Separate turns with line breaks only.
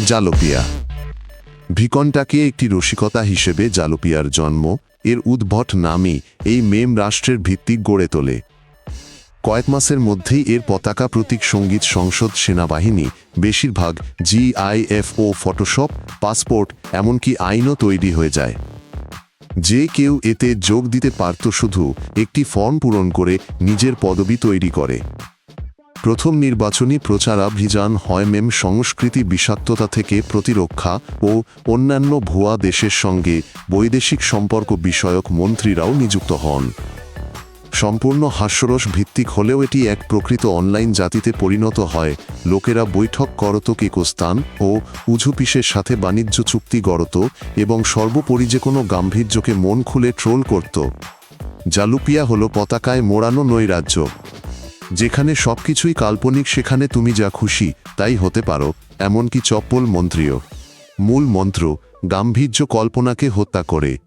জালোপিয়া। ভিকনটাকে একটি রসিকতা হিসেবে জালোপিয়ার জন্ম, এর উদ্ভট নামই এই মেম রাষ্ট্রের ভিত্তিক গড়ে তোলে। কয়েক মাসের মধ্যেই এর পতাকা প্রতীক সংগীত সংসদ সেনাবাহিনী, বেশিরভাগ জিআইএফও ফটোশপ, পাসপোর্ট, এমনকি আইনও তৈরি হয়ে যায়। যে কেউ এতে যোগ দিতে পারত শুধু একটি ফর্ম পূরণ করে নিজের পদবি তৈরি করে। প্রথম নির্বাচনী প্রচারাভিযান হয় মেম সংস্কৃতি বিষাক্ততা থেকে প্রতিরক্ষা ও অন্যান্য ভুয়া দেশের সঙ্গে বৈদেশিক সম্পর্ক বিষয়ক মন্ত্রীরাও নিযুক্ত হন। সম্পূর্ণ হাস্যরস ভিত্তিক হলেও এটি এক প্রকৃত অনলাইন জাতিতে পরিণত হয়। লোকেরা বৈঠক করত কেকোস্তান ও উঝুপিসের সাথে বাণিজ্য চুক্তি গড়ত এবং সর্বোপরি যে কোনো গাম্ভীর্যকে মন খুলে ট্রোল করত। জালুপিয়া হলো পতাকায় মোড়ানো নৈরাজ্য। যেখানে সবকিছুই কাল্পনিক, সেখানে তুমি যা খুশি তাই হতে পারো, এমনকি চপ্পল মন্ত্রীও। মূল মন্ত্র, গাম্ভীর্য কল্পনাকে হত্যা করে।